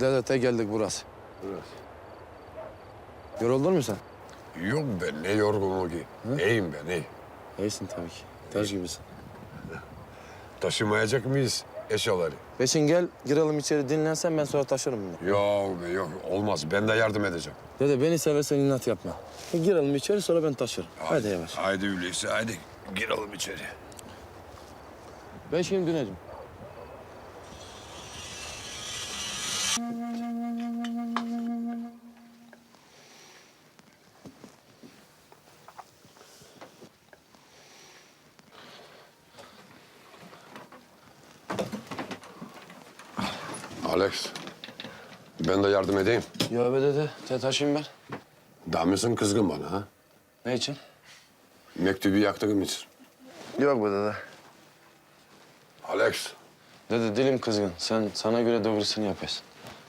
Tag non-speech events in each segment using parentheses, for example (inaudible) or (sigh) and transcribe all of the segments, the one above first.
Devlete geldik burası. Yoruldun mu sen? Yok ben ne yorgunluğu ki. İyiyim ben iyi. İyisin tabii ki. Taş gibisin. (laughs) Taşımayacak mıyız eşyaları? Beşin gel girelim içeri dinlensen ben sonra taşırım bunu. Yok be yok olmaz ben de yardım edeceğim. Dede beni seversen inat yapma. E, girelim içeri sonra ben taşırım. Hadi yavaş. Haydi öyleyse haydi girelim içeri. Ben şimdi döneceğim. Alex ben de yardım edeyim. Ya be dede, te taşıyayım ben. Mısın kızgın bana ha? Ne için? Mektubu yaktığım için. Yok be dede. Alex Dede dilim kızgın. Sen sana göre doğrusunu yapıyorsun.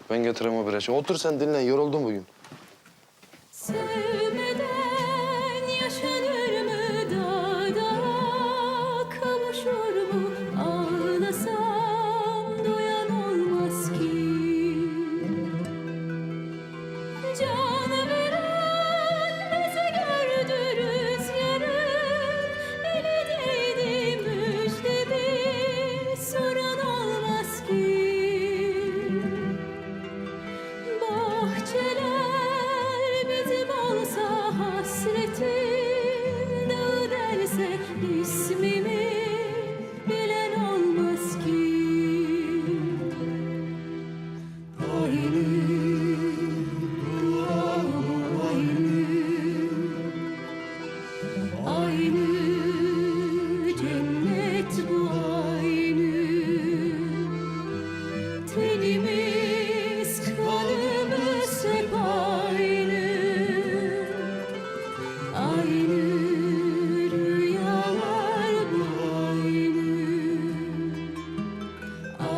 Ben getireyim o bir şey. Otur sen dinlen. Yoruldun bugün. Sevmeden to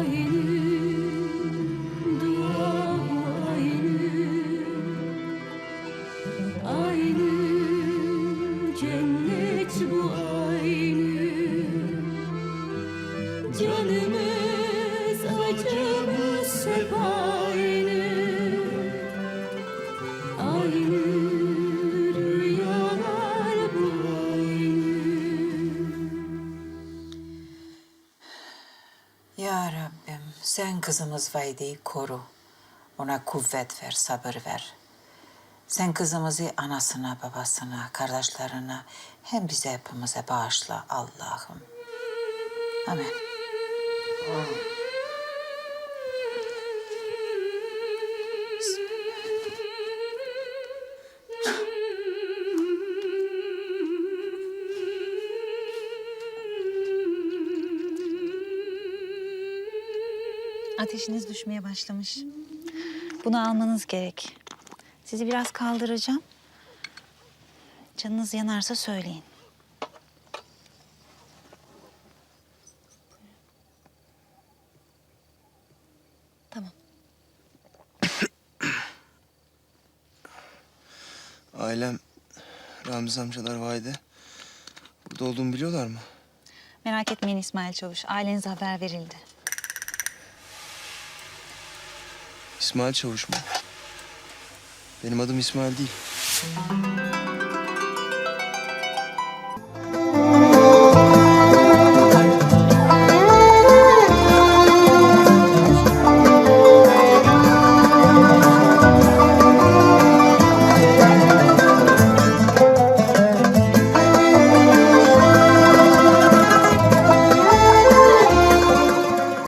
you. Ya Rabbim sen kızımız Vayde'yi koru. Ona kuvvet ver, sabır ver. Sen kızımızı anasına, babasına, kardeşlerine hem bize hepimize bağışla Allah'ım. Amin. Ateşiniz düşmeye başlamış. Bunu almanız gerek. Sizi biraz kaldıracağım. Canınız yanarsa söyleyin. Tamam. (coughs) Ailem, Ramiz amcalar Vahide. Burada olduğumu biliyorlar mı? Merak etmeyin İsmail Çavuş. Ailenize haber verildi. İsmail Çavuş mu? Benim adım İsmail değil.